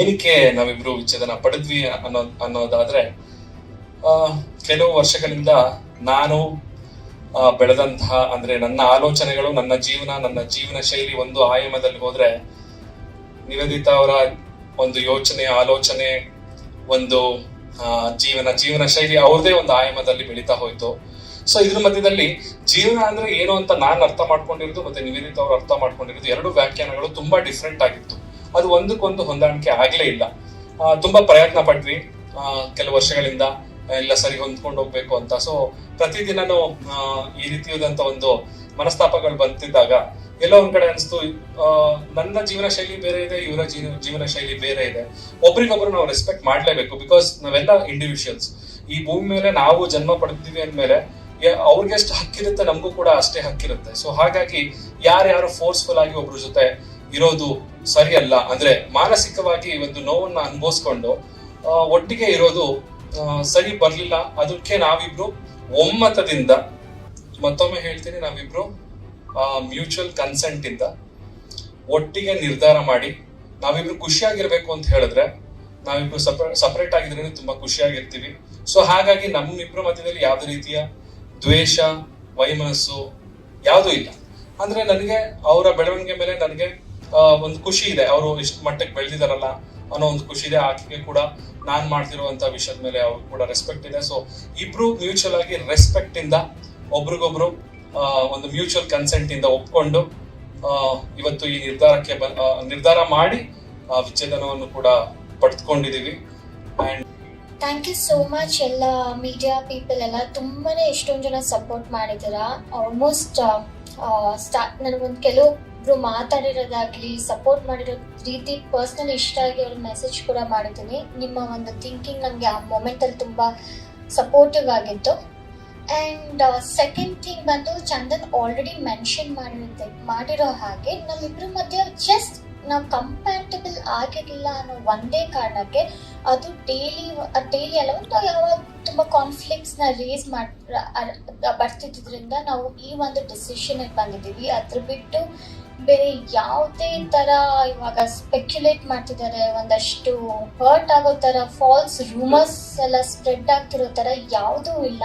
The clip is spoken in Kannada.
ಏನಕ್ಕೆ ನಾವಿಬ್ರು ವಿಚ್ಛೇದನ ಪಡೆದ್ವಿ ಅನ್ನೋ, ಅನ್ನೋದಾದ್ರೆ ಕೆಲವು ವರ್ಷಗಳಿಂದ ನಾನು ಬೆಳೆದಂತಹ ಅಂದ್ರೆ ನನ್ನ ಆಲೋಚನೆಗಳು, ನನ್ನ ಜೀವನ ನನ್ನ ಜೀವನ ಶೈಲಿ ಒಂದು ಆಯಾಮದಲ್ಲಿ ಹೋದ್ರೆ, ನಿವೇದಿತ ಅವರ ಒಂದು ಯೋಚನೆ, ಆಲೋಚನೆ, ಒಂದು ಜೀವನ ಜೀವನ ಶೈಲಿ ಅವ್ರದೇ ಒಂದು ಆಯಾಮದಲ್ಲಿ ಬೆಳೀತಾ ಹೋಯ್ತು. ಸೊ ಇದ್ರ ಮಧ್ಯದಲ್ಲಿ ಜೀವನ ಅಂದ್ರೆ ಏನು ಅಂತ ನಾನು ಅರ್ಥ ಮಾಡ್ಕೊಂಡಿರೋದು ಮತ್ತೆ ನಿವೇದಿತ ಅವರು ಅರ್ಥ ಮಾಡ್ಕೊಂಡಿರೋದು ಎರಡು ವ್ಯಾಖ್ಯಾನಗಳು ತುಂಬಾ ಡಿಫ್ರೆಂಟ್ ಆಗಿತ್ತು. ಅದು ಒಂದಕ್ಕೊಂದು ಹೊಂದಾಣಿಕೆ ಆಗ್ಲೇ ಇಲ್ಲ. ತುಂಬಾ ಪ್ರಯತ್ನ ಪಟ್ವಿ. ಕೆಲವು ವರ್ಷಗಳಿಂದ ಎಲ್ಲ ಸರಿ ಹೊಂದ್ಕೊಂಡು ಹೋಗ್ಬೇಕು ಅಂತ. ಸೊ ಪ್ರತಿದಿನನೂ ಈ ರೀತಿಯಾದಂತ ಒಂದು ಮನಸ್ತಾಪಗಳು ಬಂತಿದ್ದಾಗ ಎಲ್ಲೋ ಒಂದ್ ಕಡೆ ಅನಿಸ್ತು ನನ್ನ ಜೀವನ ಶೈಲಿ ಬೇರೆ ಇದೆ, ಇವರ ಜೀವನ ಶೈಲಿ ಬೇರೆ ಇದೆ. ಒಬ್ರಿಗೊಬ್ರು ನಾವು ರೆಸ್ಪೆಕ್ಟ್ ಮಾಡ್ಲೇಬೇಕು ಬಿಕಾಸ್ ನಾವೆಲ್ಲ ಇಂಡಿವಿಜುವಲ್ಸ್ ಈ ಭೂಮಿ ಮೇಲೆ ನಾವು ಜನ್ಮ ಪಡೆದಿವಿ ಅಂದ್ಮೇಲೆ ಅವ್ರಿಗೆ ಎಷ್ಟು ಹಕ್ಕಿರುತ್ತೆ, ನಮಗೂ ಕೂಡ ಅಷ್ಟೇ ಹಕ್ಕಿರುತ್ತೆ. ಸೊ ಹಾಗಾಗಿ ಯಾರ್ಯಾರು ಫೋರ್ಸ್ಫುಲ್ ಆಗಿ ಒಬ್ರ ಜೊತೆ ಇರೋದು ಸರಿಯಲ್ಲ. ಅಂದ್ರೆ ಮಾನಸಿಕವಾಗಿ ಒಂದು ನೋವನ್ನ ಅನುಭವಿಸ್ಕೊಂಡು ಒಟ್ಟಿಗೆ ಇರೋದು ಸರಿ ಬರ್ಲಿಲ್ಲ. ಅದಕ್ಕೆ ನಾವಿಬ್ರು ಒಮ್ಮತದಿಂದ, ಮತ್ತೊಮ್ಮೆ ಹೇಳ್ತೀನಿ, ನಾವಿಬ್ರು ಮ್ಯೂಚುವಲ್ ಕನ್ಸೆಂಟ್ ಇಂದ ಒಟ್ಟಿಗೆ ನಿರ್ಧಾರ ಮಾಡಿ, ನಾವಿಬ್ರು ಖುಷಿಯಾಗಿರ್ಬೇಕು ಅಂತ ಹೇಳಿದ್ರೆ, ನಾವಿಬ್ರು ಸಪ್ರೇಟ್ ಆಗಿದ್ರೆ ತುಂಬಾ ಖುಷಿಯಾಗಿರ್ತೀವಿ. ಸೊ ಹಾಗಾಗಿ ನಮ್ಮಿಬ್ರ ಮಧ್ಯದಲ್ಲಿ ಯಾವುದೇ ರೀತಿಯ ದ್ವೇಷ, ವೈಮನಸ್ಸು ಯಾವುದೂ ಇಲ್ಲ. ಅಂದ್ರೆ ನನಗೆ ಅವರ ಬೆಳವಣಿಗೆ ಮೇಲೆ ನನಗೆ ಒಂದು ಖುಷಿ ಇದೆ. ಅವರು ಇಷ್ಟು ಮಟ್ಟಕ್ಕೆ ಬೆಳೆದಿದಾರಲ್ಲ ಅನ್ನೋ ಒಂದು ಖುಷಿ ಇದೆ. ಆಕೆಗೆ ಕೂಡ ನಾನ್ ಮಾಡ್ತಿರುವಂತ ವಿಷಯದ ಮೇಲೆ ಅವ್ರು ಕೂಡ ರೆಸ್ಪೆಕ್ಟ್ ಇದೆ. ಸೊ ಇಬ್ರು ಮ್ಯೂಚುವಲ್ ಆಗಿ ರೆಸ್ಪೆಕ್ಟ್ ಇಂದ ಒಬ್ರಿಗೊಬ್ರು ಒಂದು ಮ್ಯೂಚುವಲ್ ಕನ್ಸೆಂಟ್ ಇಂದ ಒಪ್ಕೊಂಡು ಇವತ್ತು ಈ ನಿರ್ಧಾರಕ್ಕೆ ನಿರ್ಧಾರ ಮಾಡಿ ವಿಚ್ಛೇದನವನ್ನು ಕೂಡ ಪಡೆದುಕೊಂಡಿದೀವಿ. And thank you so much ಎಲ್ಲ ಮೀಡಿಯಾ ಪೀಪಲ್ ಎಲ್ಲ. ತುಂಬಾನೇ ಎಷ್ಟೊಂದು ಜನ ಸಪೋರ್ಟ್ ಮಾಡಿದ್ದೀರಾ. ಆಲ್ಮೋಸ್ಟ್ ನನಗೊಂದು ಕೆಲವೊಬ್ರು ಮಾತಾಡಿರೋದಾಗ್ಲಿ ಸಪೋರ್ಟ್ ಮಾಡಿರೋ ರೀತಿ ಪರ್ಸ್ನಲ್ ಇಷ್ಟ ಆಗಿ ಅವ್ರ ಮೆಸೇಜ್ ಕೂಡ ಮಾಡಿದ್ದೀನಿ. ನಿಮ್ಮ ಒಂದು ಥಿಂಕಿಂಗ್ ನನಗೆ ಆ ಮೊಮೆಂಟಲ್ಲಿ ತುಂಬ ಸಪೋರ್ಟಿವ್ ಆಗಿತ್ತು. ಆ್ಯಂಡ್ ಸೆಕೆಂಡ್ ಥಿಂಗ್ ಬಂದು ಚಂದನ್ ಆಲ್ರೆಡಿ ಮೆನ್ಷನ್ ಮಾಡಿರುತ್ತೆ, ಮಾಡಿರೋ ಹಾಗೆ ನಮ್ಮಿಬ್ರ ಮಧ್ಯೆ ಜಸ್ಟ್ ನಾವು ಕಂಪ್ಯಾಟಬಲ್ ಆಗಿರಲಿಲ್ಲ ಅನ್ನೋ ಒಂದೇ ಕಾರಣಕ್ಕೆ ಅದು ಡೈಲಿ ಡೈಲಿ ಅಲ್ಲ, ಒಂದು ಯಾವಾಗ ತುಂಬ ಕಾನ್ಫ್ಲಿಕ್ಟ್ಸ್ನ ರೇಸ್ ಮಾಡ್ ಬರ್ತಿದ್ದರಿಂದ ನಾವು ಈ ಒಂದು ಡಿಸಿಷನ್ ಬಂದಿದ್ದೀವಿ. ಅದ್ರ ಬಿಟ್ಟು ಬೇರೆ ಯಾವುದೇ ಥರ ಇವಾಗ ಸ್ಪೆಕ್ಯುಲೇಟ್ ಮಾಡ್ತಿದ್ದಾರೆ, ಒಂದಷ್ಟು ಹರ್ಟ್ ಆಗೋ ಥರ ಫಾಲ್ಸ್ ರೂಮರ್ಸ್ ಎಲ್ಲ ಸ್ಪ್ರೆಡ್ ಆಗ್ತಿರೋ ಥರ ಯಾವುದೂ ಇಲ್ಲ.